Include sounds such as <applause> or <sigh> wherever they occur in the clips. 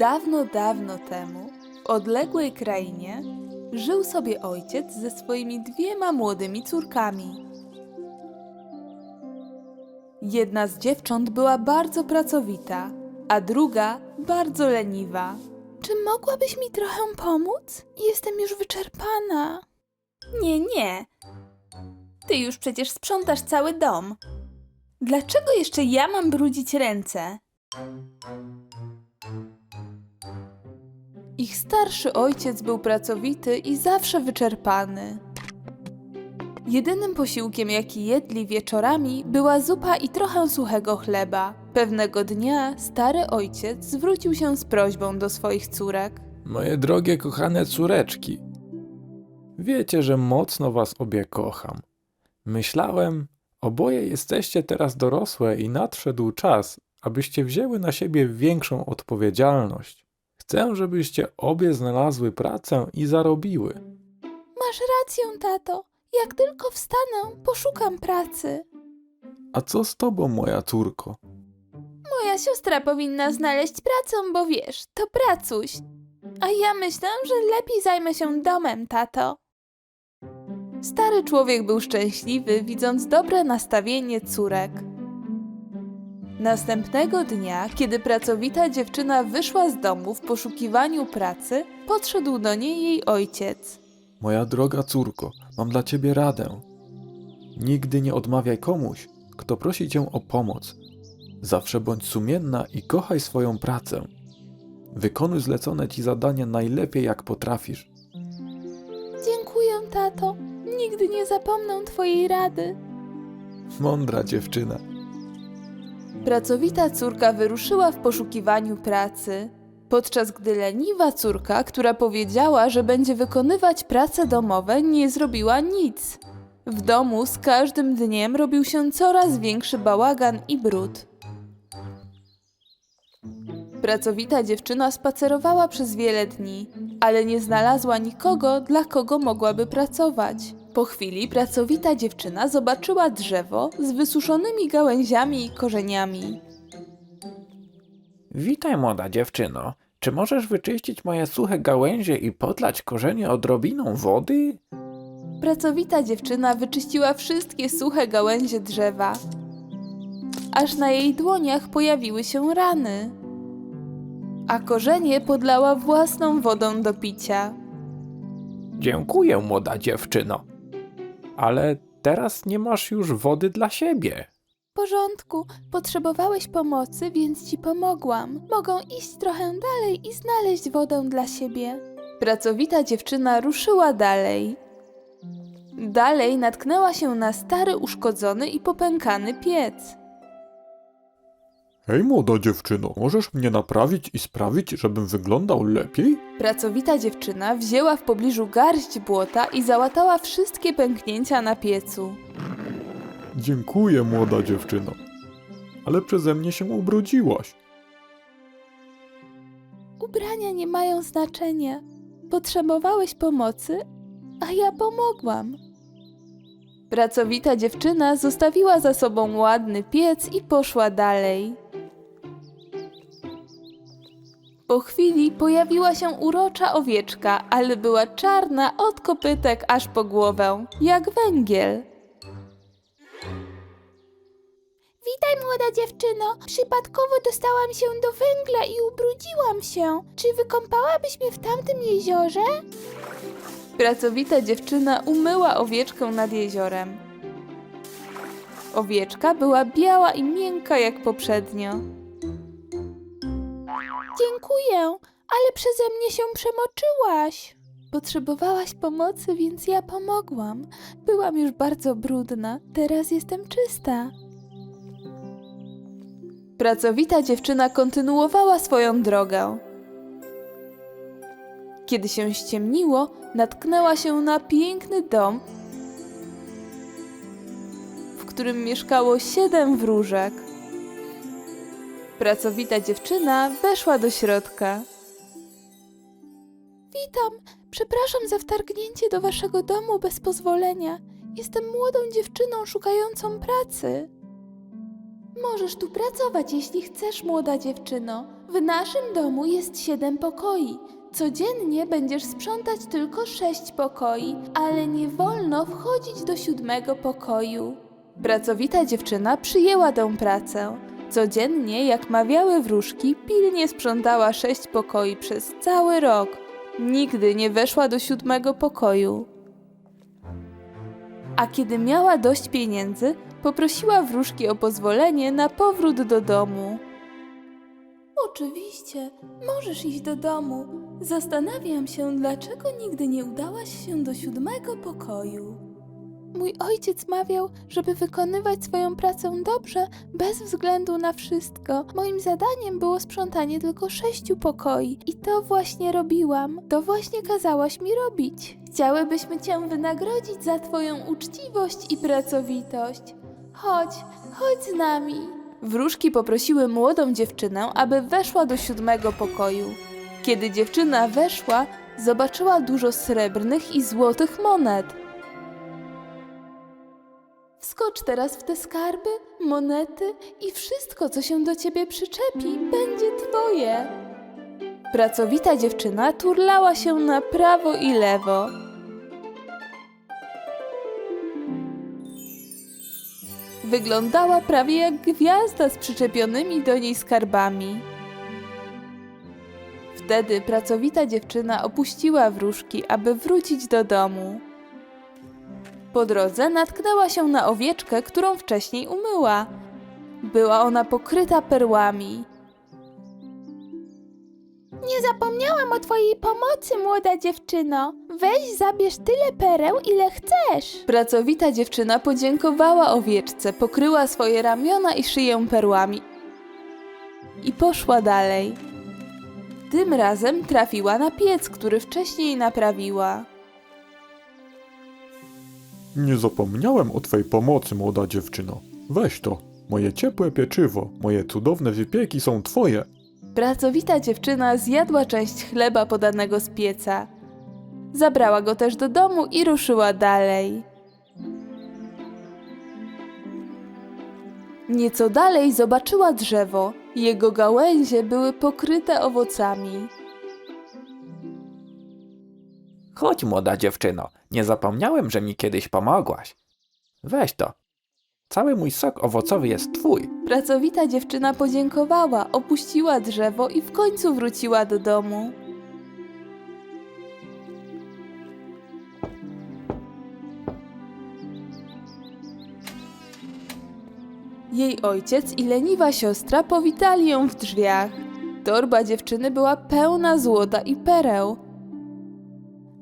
Dawno, dawno temu, w odległej krainie, żył sobie ojciec ze swoimi dwiema młodymi córkami. Jedna z dziewcząt była bardzo pracowita, a druga bardzo leniwa. Czy mogłabyś mi trochę pomóc? Jestem już wyczerpana. Nie, nie. Ty już przecież sprzątasz cały dom. Dlaczego jeszcze ja mam brudzić ręce? Ich starszy ojciec był pracowity i zawsze wyczerpany. Jedynym posiłkiem, jaki jedli wieczorami, była zupa i trochę suchego chleba. Pewnego dnia stary ojciec zwrócił się z prośbą do swoich córek. Moje drogie, kochane córeczki, wiecie, że mocno was obie kocham. Myślałem, oboje jesteście teraz dorosłe i nadszedł czas, abyście wzięły na siebie większą odpowiedzialność. Chcę, żebyście obie znalazły pracę i zarobiły. Masz rację, tato. Jak tylko wstanę, poszukam pracy. A co z tobą, moja córko? Moja siostra powinna znaleźć pracę, bo wiesz, to pracuś. A ja myślę, że lepiej zajmę się domem, tato. Stary człowiek był szczęśliwy, widząc dobre nastawienie córek. Następnego dnia, kiedy pracowita dziewczyna wyszła z domu w poszukiwaniu pracy, podszedł do niej jej ojciec. Moja droga córko, mam dla ciebie radę. Nigdy nie odmawiaj komuś, kto prosi cię o pomoc. Zawsze bądź sumienna i kochaj swoją pracę. Wykonuj zlecone ci zadanie najlepiej jak potrafisz. Dziękuję, tato. Nigdy nie zapomnę twojej rady. Mądra dziewczyna. Pracowita córka wyruszyła w poszukiwaniu pracy, podczas gdy leniwa córka, która powiedziała, że będzie wykonywać prace domowe, nie zrobiła nic. W domu z każdym dniem robił się coraz większy bałagan i brud. Pracowita dziewczyna spacerowała przez wiele dni, ale nie znalazła nikogo, dla kogo mogłaby pracować. Po chwili pracowita dziewczyna zobaczyła drzewo z wysuszonymi gałęziami i korzeniami. Witaj, młoda dziewczyno. Czy możesz wyczyścić moje suche gałęzie i podlać korzenie odrobiną wody? Pracowita dziewczyna wyczyściła wszystkie suche gałęzie drzewa, aż na jej dłoniach pojawiły się rany, a korzenie podlała własną wodą do picia. Dziękuję, młoda dziewczyno. Ale teraz nie masz już wody dla siebie. W porządku, potrzebowałeś pomocy, więc ci pomogłam. Mogą iść trochę dalej i znaleźć wodę dla siebie. Pracowita dziewczyna ruszyła dalej. Dalej natknęła się na stary, uszkodzony i popękany piec. Hej, młoda dziewczyno, możesz mnie naprawić i sprawić, żebym wyglądał lepiej? Pracowita dziewczyna wzięła w pobliżu garść błota i załatała wszystkie pęknięcia na piecu. Dziękuję, młoda dziewczyno. Ale przeze mnie się ubrudziłaś. Ubrania nie mają znaczenia. Potrzebowałeś pomocy, a ja pomogłam. Pracowita dziewczyna zostawiła za sobą ładny piec i poszła dalej. Po chwili pojawiła się urocza owieczka, ale była czarna od kopytek aż po głowę, jak węgiel. Witaj, młoda dziewczyno. Przypadkowo dostałam się do węgla i ubrudziłam się. Czy wykąpałabyś mnie w tamtym jeziorze? Pracowita dziewczyna umyła owieczkę nad jeziorem. Owieczka była biała i miękka jak poprzednio. Dziękuję, ale przeze mnie się przemoczyłaś. Potrzebowałaś pomocy, więc ja pomogłam. Byłam już bardzo brudna, teraz jestem czysta. Pracowita dziewczyna kontynuowała swoją drogę. Kiedy się ściemniło, natknęła się na piękny dom, w którym mieszkało siedem wróżek. Pracowita dziewczyna weszła do środka. Witam, przepraszam za wtargnięcie do waszego domu bez pozwolenia. Jestem młodą dziewczyną szukającą pracy. Możesz tu pracować, jeśli chcesz, młoda dziewczyno. W naszym domu jest siedem pokoi. Codziennie będziesz sprzątać tylko sześć pokoi, ale nie wolno wchodzić do siódmego pokoju. Pracowita dziewczyna przyjęła tę pracę. Codziennie, jak mawiały wróżki, pilnie sprzątała sześć pokoi przez cały rok. Nigdy nie weszła do siódmego pokoju. A kiedy miała dość pieniędzy, poprosiła wróżki o pozwolenie na powrót do domu. Oczywiście, możesz iść do domu. Zastanawiam się, dlaczego nigdy nie udałaś się do siódmego pokoju. Mój ojciec mawiał, żeby wykonywać swoją pracę dobrze, bez względu na wszystko. Moim zadaniem było sprzątanie tylko sześciu pokoi i to właśnie robiłam. To właśnie kazałaś mi robić. Chciałybyśmy cię wynagrodzić za twoją uczciwość i pracowitość. Chodź, chodź z nami. Wróżki poprosiły młodą dziewczynę, aby weszła do siódmego pokoju. Kiedy dziewczyna weszła, zobaczyła dużo srebrnych i złotych monet. Wskocz teraz w te skarby, monety i wszystko, co się do ciebie przyczepi, będzie twoje. Pracowita dziewczyna turlała się na prawo i lewo. Wyglądała prawie jak gwiazda z przyczepionymi do niej skarbami. Wtedy pracowita dziewczyna opuściła wróżki, aby wrócić do domu. Po drodze natknęła się na owieczkę, którą wcześniej umyła. Była ona pokryta perłami. Nie zapomniałam o twojej pomocy, młoda dziewczyno. Weź zabierz tyle pereł, ile chcesz. Pracowita dziewczyna podziękowała owieczce, pokryła swoje ramiona i szyję perłami i poszła dalej. Tym razem trafiła na piec, który wcześniej naprawiła. Nie zapomniałem o twej pomocy, młoda dziewczyno. Weź to. Moje ciepłe pieczywo, moje cudowne wypieki są twoje. Pracowita dziewczyna zjadła część chleba podanego z pieca. Zabrała go też do domu i ruszyła dalej. Nieco dalej zobaczyła drzewo. Jego gałęzie były pokryte owocami. Chodź, młoda dziewczyno, nie zapomniałem, że mi kiedyś pomogłaś. Weź to. Cały mój sok owocowy jest twój. Pracowita dziewczyna podziękowała, opuściła drzewo i w końcu wróciła do domu. Jej ojciec i leniwa siostra powitali ją w drzwiach. Torba dziewczyny była pełna złota i pereł.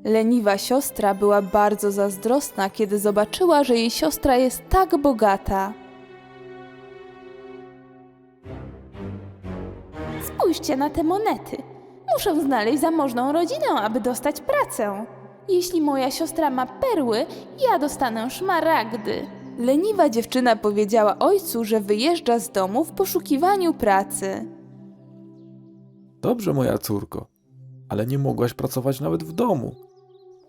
Leniwa siostra była bardzo zazdrosna, kiedy zobaczyła, że jej siostra jest tak bogata. Spójrzcie na te monety. Muszę znaleźć zamożną rodzinę, aby dostać pracę. Jeśli moja siostra ma perły, ja dostanę szmaragdy. Leniwa dziewczyna powiedziała ojcu, że wyjeżdża z domu w poszukiwaniu pracy. Dobrze, moja córko, ale nie mogłaś pracować nawet w domu.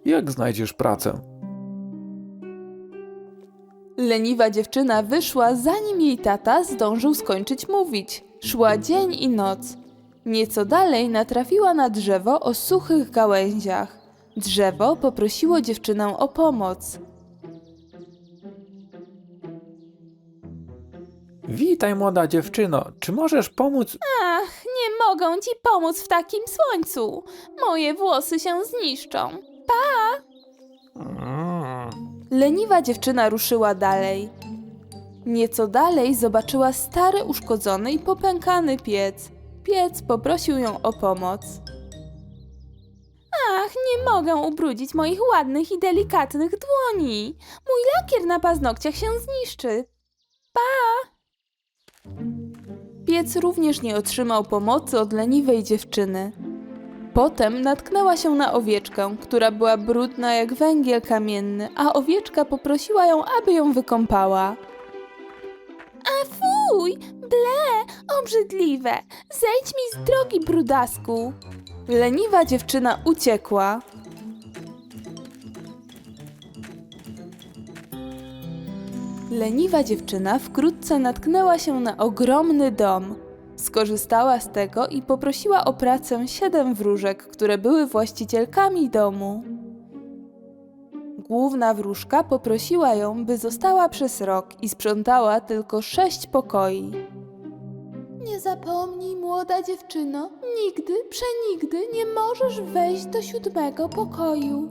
Jak znajdziesz pracę? Leniwa dziewczyna wyszła, zanim jej tata zdążył skończyć mówić. Szła dzień i noc. Nieco dalej natrafiła na drzewo o suchych gałęziach. Drzewo poprosiło dziewczynę o pomoc. Witaj, młoda dziewczyno, czy możesz pomóc? Ach, nie mogę ci pomóc w takim słońcu. Moje włosy się zniszczą. Mm, Leniwa dziewczyna ruszyła dalej. Nieco dalej zobaczyła stary, uszkodzony i popękany piec. Piec poprosił ją o pomoc. Ach, nie mogę ubrudzić moich ładnych i delikatnych dłoni. Mój lakier na paznokciach się zniszczy. Pa! Piec również nie otrzymał pomocy od leniwej dziewczyny. Potem natknęła się na owieczkę, która była brudna jak węgiel kamienny, a owieczka poprosiła ją, aby ją wykąpała. A fuj, ble, obrzydliwe, zejdź mi z drogi, brudasku. Leniwa dziewczyna uciekła. Leniwa dziewczyna wkrótce natknęła się na ogromny dom. Skorzystała z tego i poprosiła o pracę siedem wróżek, które były właścicielkami domu. Główna wróżka poprosiła ją, by została przez rok i sprzątała tylko sześć pokoi. Nie zapomnij, młoda dziewczyno, nigdy, przenigdy nie możesz wejść do siódmego pokoju.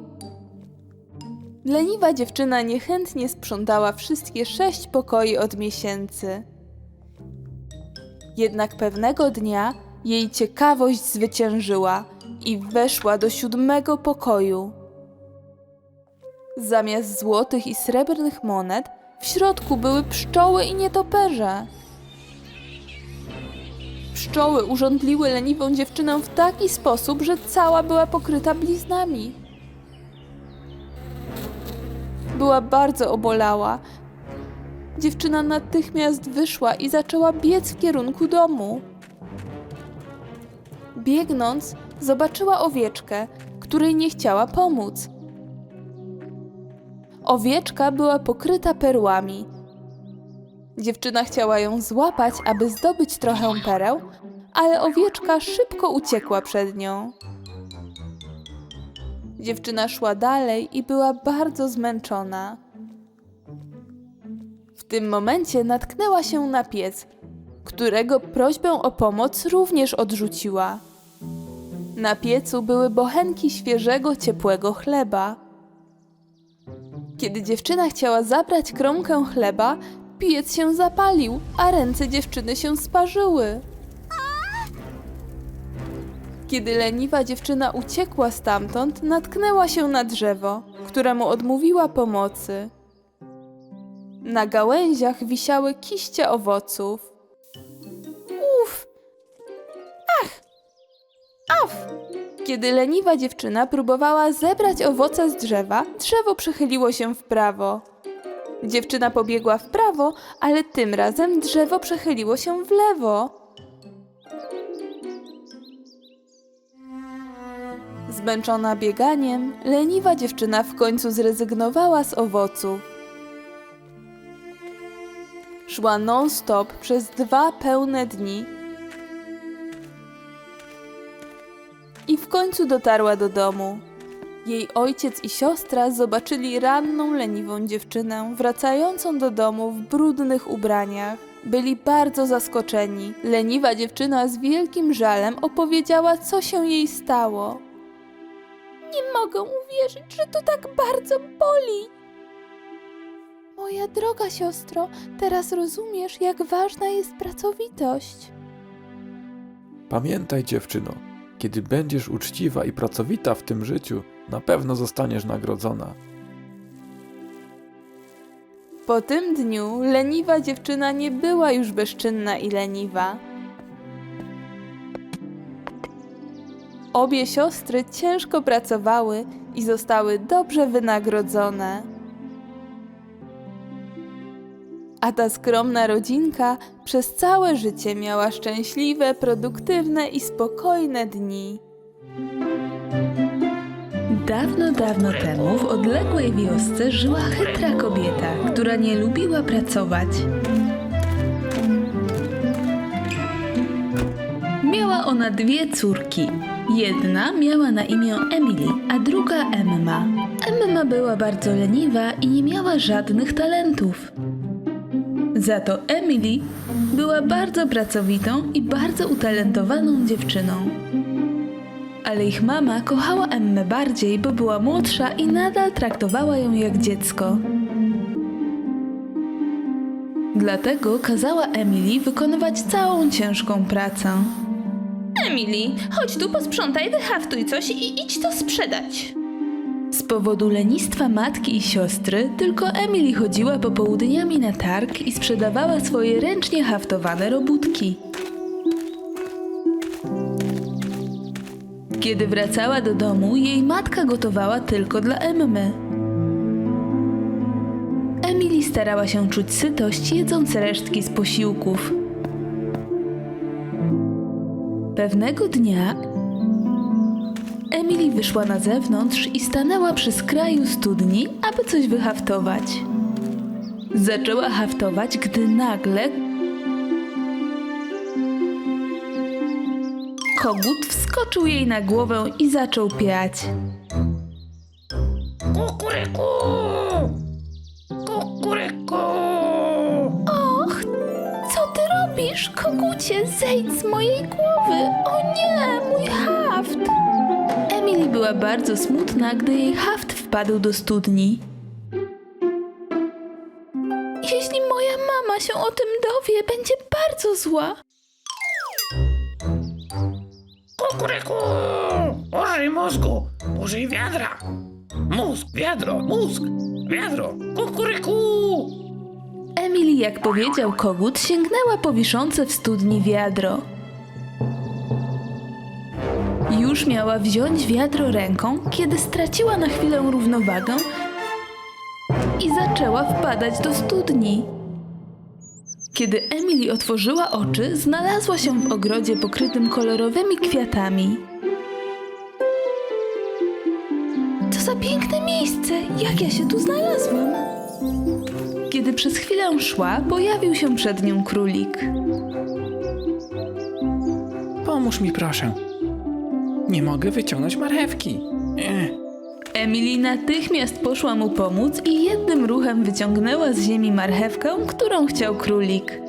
Leniwa dziewczyna niechętnie sprzątała wszystkie sześć pokoi od miesięcy. Jednak pewnego dnia jej ciekawość zwyciężyła i weszła do siódmego pokoju. Zamiast złotych i srebrnych monet, w środku były pszczoły i nietoperze. Pszczoły urządliły leniwą dziewczynę w taki sposób, że cała była pokryta bliznami. Była bardzo obolała. Dziewczyna natychmiast wyszła i zaczęła biec w kierunku domu. Biegnąc, zobaczyła owieczkę, której nie chciała pomóc. Owieczka była pokryta perłami. Dziewczyna chciała ją złapać, aby zdobyć trochę pereł, ale owieczka szybko uciekła przed nią. Dziewczyna szła dalej i była bardzo zmęczona. Tym momencie natknęła się na piec, którego prośbę o pomoc również odrzuciła. Na piecu były bochenki świeżego, ciepłego chleba. Kiedy dziewczyna chciała zabrać kromkę chleba, piec się zapalił, a ręce dziewczyny się sparzyły. Kiedy leniwa dziewczyna uciekła stamtąd, natknęła się na drzewo, któremu odmówiła pomocy. Na gałęziach wisiały kiście owoców. Uf! Ach! Kiedy leniwa dziewczyna próbowała zebrać owoce z drzewa, drzewo przechyliło się w prawo. Dziewczyna pobiegła w prawo, ale tym razem drzewo przechyliło się w lewo. Zmęczona bieganiem, leniwa dziewczyna w końcu zrezygnowała z owoców. Szła non-stop przez dwa pełne dni i w końcu dotarła do domu. Jej ojciec i siostra zobaczyli ranną, leniwą dziewczynę wracającą do domu w brudnych ubraniach. Byli bardzo zaskoczeni. Leniwa dziewczyna z wielkim żalem opowiedziała, co się jej stało. Nie mogę uwierzyć, że to tak bardzo boli. Moja droga siostro, teraz rozumiesz, jak ważna jest pracowitość. Pamiętaj, dziewczyno, kiedy będziesz uczciwa i pracowita w tym życiu, na pewno zostaniesz nagrodzona. Po tym dniu leniwa dziewczyna nie była już bezczynna i leniwa. Obie siostry ciężko pracowały i zostały dobrze wynagrodzone. A ta skromna rodzinka przez całe życie miała szczęśliwe, produktywne i spokojne dni. Dawno, dawno temu w odległej wiosce żyła chytra kobieta, która nie lubiła pracować. Miała ona dwie córki. Jedna miała na imię Emily, a druga Emma. Emma była bardzo leniwa i nie miała żadnych talentów. Za to Emily była bardzo pracowitą i bardzo utalentowaną dziewczyną. Ale ich mama kochała Emmę bardziej, bo była młodsza i nadal traktowała ją jak dziecko. Dlatego kazała Emily wykonywać całą ciężką pracę. Emily, chodź tu, posprzątaj, wyhaftuj coś i idź to sprzedać. Powodu lenistwa matki i siostry, tylko Emily chodziła popołudniami na targ i sprzedawała swoje ręcznie haftowane robótki. Kiedy wracała do domu, jej matka gotowała tylko dla Emmy. Emily starała się czuć sytość, jedząc resztki z posiłków. Pewnego dnia Emily wyszła na zewnątrz i stanęła przy skraju studni, aby coś wyhaftować. Zaczęła haftować, gdy nagle kogut wskoczył jej na głowę i zaczął piać. Kukuryku! Kukuryku! Och, co ty robisz, kogucie? Zejdź z mojej głowy! O nie, była bardzo smutna, gdy jej haft wpadł do studni. Jeśli moja mama się o tym dowie, będzie bardzo zła. Kukuryku! Użyj mózgu! Użyj wiadra! Mózg, wiadro, mózg, wiadro! Kukuryku! Emily, jak powiedział kogut, sięgnęła po wiszące w studni wiadro. Już miała wziąć wiadro ręką, kiedy straciła na chwilę równowagę i zaczęła wpadać do studni. Kiedy Emily otworzyła oczy, znalazła się w ogrodzie pokrytym kolorowymi kwiatami. To za piękne miejsce! Jak ja się tu znalazłam? Kiedy przez chwilę szła, pojawił się przed nią królik. Pomóż mi proszę. Nie mogę wyciągnąć marchewki. Ech. Emily natychmiast poszła mu pomóc i jednym ruchem wyciągnęła z ziemi marchewkę, którą chciał królik.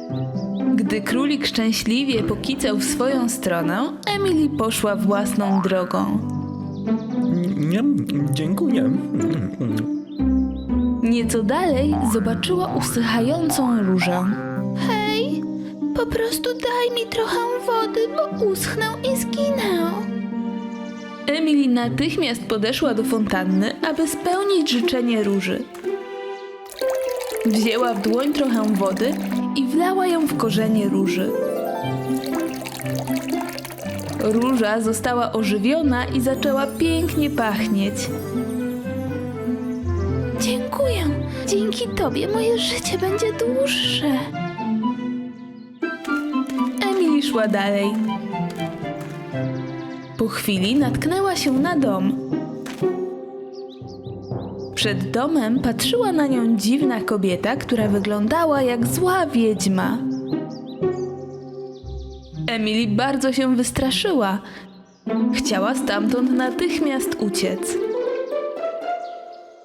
Gdy królik szczęśliwie pokicał w swoją stronę, Emily poszła własną drogą. Nie, dziękuję. Nieco dalej zobaczyła usychającą różę. Hej, po prostu daj mi trochę wody, bo uschnę i zginę. Emily natychmiast podeszła do fontanny, aby spełnić życzenie róży. Wzięła w dłoń trochę wody i wlała ją w korzenie róży. Róża została ożywiona i zaczęła pięknie pachnieć. Dziękuję. Dzięki tobie moje życie będzie dłuższe. Emily szła dalej. Po chwili natknęła się na dom. Przed domem patrzyła na nią dziwna kobieta, która wyglądała jak zła wiedźma. Emily bardzo się wystraszyła. Chciała stamtąd natychmiast uciec.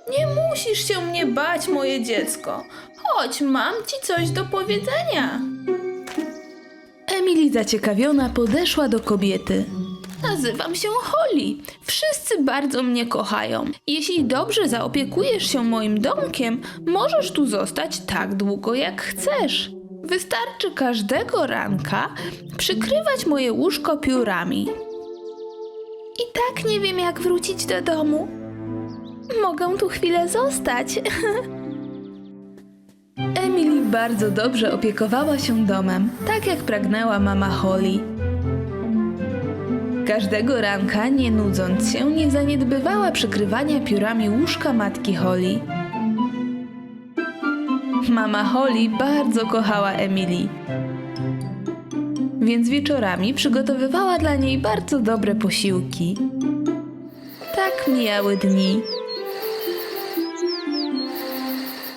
Nie musisz się mnie bać, moje dziecko. Chodź, mam ci coś do powiedzenia. Emily zaciekawiona podeszła do kobiety. Nazywam się Holly. Wszyscy bardzo mnie kochają. Jeśli dobrze zaopiekujesz się moim domkiem, możesz tu zostać tak długo jak chcesz. Wystarczy każdego ranka przykrywać moje łóżko piórami. I tak nie wiem, jak wrócić do domu. Mogę tu chwilę zostać. <laughs> Emily bardzo dobrze opiekowała się domem, tak jak pragnęła mama Holly. Każdego ranka, nie nudząc się, nie zaniedbywała przykrywania piórami łóżka matki Holly. Mama Holly bardzo kochała Emily, więc wieczorami przygotowywała dla niej bardzo dobre posiłki. Tak mijały dni.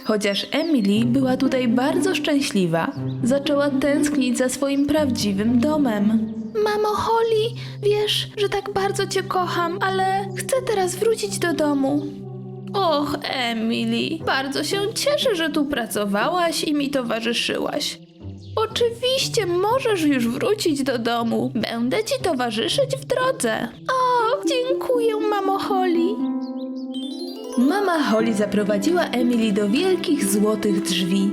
Chociaż Emily była tutaj bardzo szczęśliwa, zaczęła tęsknić za swoim prawdziwym domem. Mamo Holly, wiesz, że tak bardzo cię kocham, ale chcę teraz wrócić do domu. Och, Emily, bardzo się cieszę, że tu pracowałaś i mi towarzyszyłaś. Oczywiście możesz już wrócić do domu. Będę ci towarzyszyć w drodze. O, dziękuję, mamo Holly. Mama Holly zaprowadziła Emily do wielkich złotych drzwi.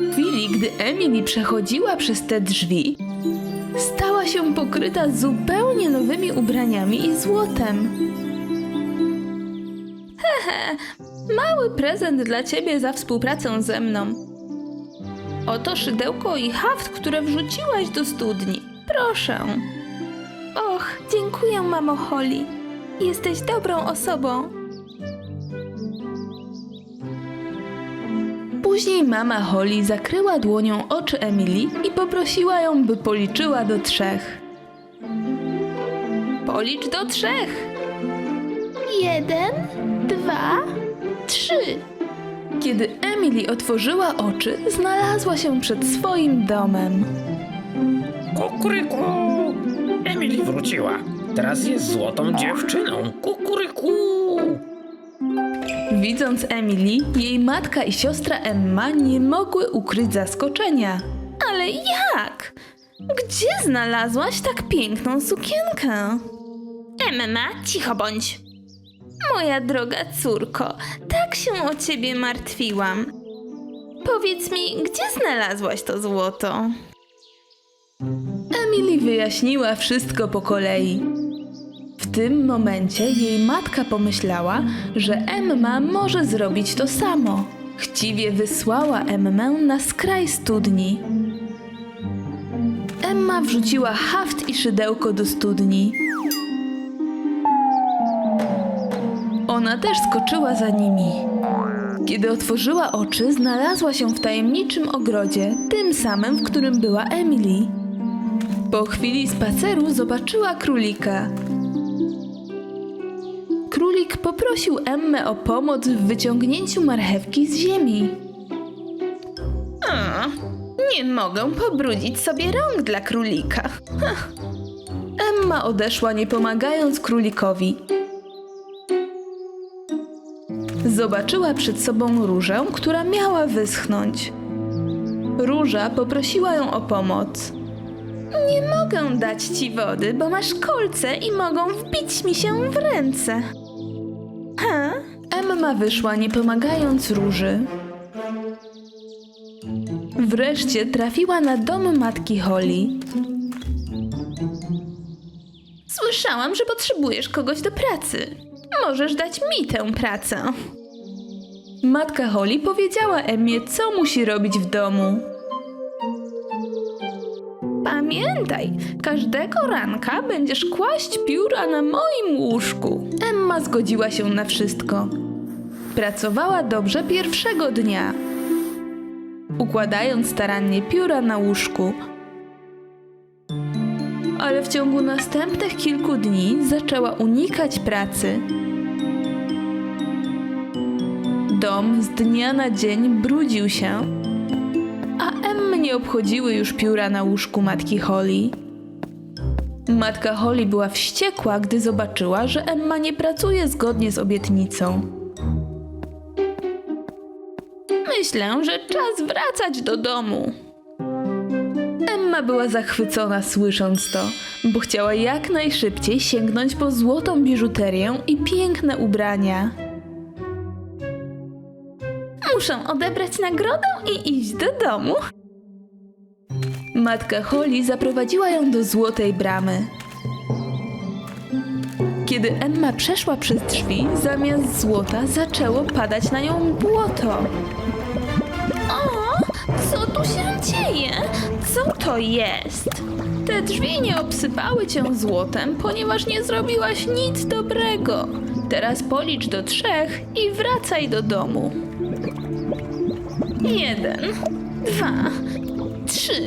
W chwili, gdy Emily przechodziła przez te drzwi, stała się pokryta zupełnie nowymi ubraniami i złotem. Mały prezent dla ciebie za współpracę ze mną. Oto szydełko i haft, które wrzuciłaś do studni. Proszę. Och, dziękuję, mamo Holly. Jesteś dobrą osobą. Później mama Holly zakryła dłonią oczy Emily i poprosiła ją, by policzyła do trzech. Policz do trzech. Jeden, dwa, trzy. Kiedy Emily otworzyła oczy, znalazła się przed swoim domem. Kukuryku! Emily wróciła. Teraz jest złotą dziewczyną. Kukuryku! Widząc Emily, jej matka i siostra Emma nie mogły ukryć zaskoczenia. Ale jak? Gdzie znalazłaś tak piękną sukienkę? Emma, cicho bądź. Moja droga córko, tak się o ciebie martwiłam. Powiedz mi, gdzie znalazłaś to złoto? Emily wyjaśniła wszystko po kolei. W tym momencie jej matka pomyślała, że Emma może zrobić to samo. Chciwie wysłała Emmę na skraj studni. Emma wrzuciła haft i szydełko do studni. Ona też skoczyła za nimi. Kiedy otworzyła oczy, znalazła się w tajemniczym ogrodzie, tym samym, w którym była Emily. Po chwili spaceru zobaczyła królika. Królik poprosił Emmę o pomoc w wyciągnięciu marchewki z ziemi. A, nie mogę pobrudzić sobie rąk dla królika. Emma odeszła nie pomagając królikowi. Zobaczyła przed sobą różę, która miała wyschnąć. Róża poprosiła ją o pomoc. Nie mogę dać ci wody, bo masz kolce i mogą wbić mi się w ręce. Emma wyszła nie pomagając róży. Wreszcie trafiła na dom matki Holly. Słyszałam, że potrzebujesz kogoś do pracy. Możesz dać mi tę pracę. Matka Holly powiedziała Emmie, co musi robić w domu. Pamiętaj, każdego ranka będziesz kłaść pióra na moim łóżku. Emma zgodziła się na wszystko. Pracowała dobrze pierwszego dnia, układając starannie pióra na łóżku. Ale w ciągu następnych kilku dni zaczęła unikać pracy. Dom z dnia na dzień brudził się, a Emmy nie obchodziły już pióra na łóżku matki Holly. Matka Holly była wściekła, gdy zobaczyła, że Emma nie pracuje zgodnie z obietnicą. Myślę, że czas wracać do domu. Emma była zachwycona słysząc to, bo chciała jak najszybciej sięgnąć po złotą biżuterię i piękne ubrania. Muszę odebrać nagrodę i iść do domu. Matka Holly zaprowadziła ją do złotej bramy. Kiedy Emma przeszła przez drzwi, zamiast złota zaczęło padać na nią błoto. Tu się dzieje? Co to jest? Te drzwi nie obsypały cię złotem, ponieważ nie zrobiłaś nic dobrego. Teraz policz do trzech i wracaj do domu. Jeden, dwa, trzy.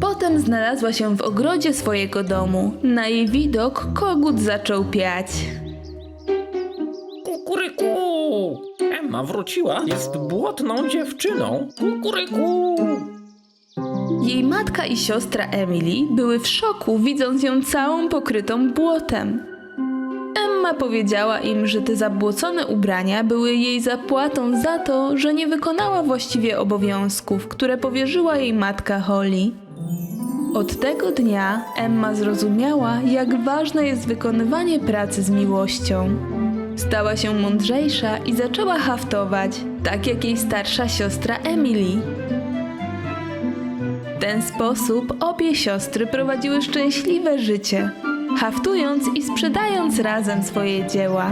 Potem znalazła się w ogrodzie swojego domu. Na jej widok kogut zaczął piać. Emma wróciła. Jest błotną dziewczyną. Kukuryku! Jej matka i siostra Emily były w szoku, widząc ją całą pokrytą błotem. Emma powiedziała im, że te zabłocone ubrania były jej zapłatą za to, że nie wykonała właściwie obowiązków, które powierzyła jej matka Holly. Od tego dnia Emma zrozumiała, jak ważne jest wykonywanie pracy z miłością. Stała się mądrzejsza i zaczęła haftować, tak jak jej starsza siostra Emily. W ten sposób obie siostry prowadziły szczęśliwe życie, haftując i sprzedając razem swoje dzieła.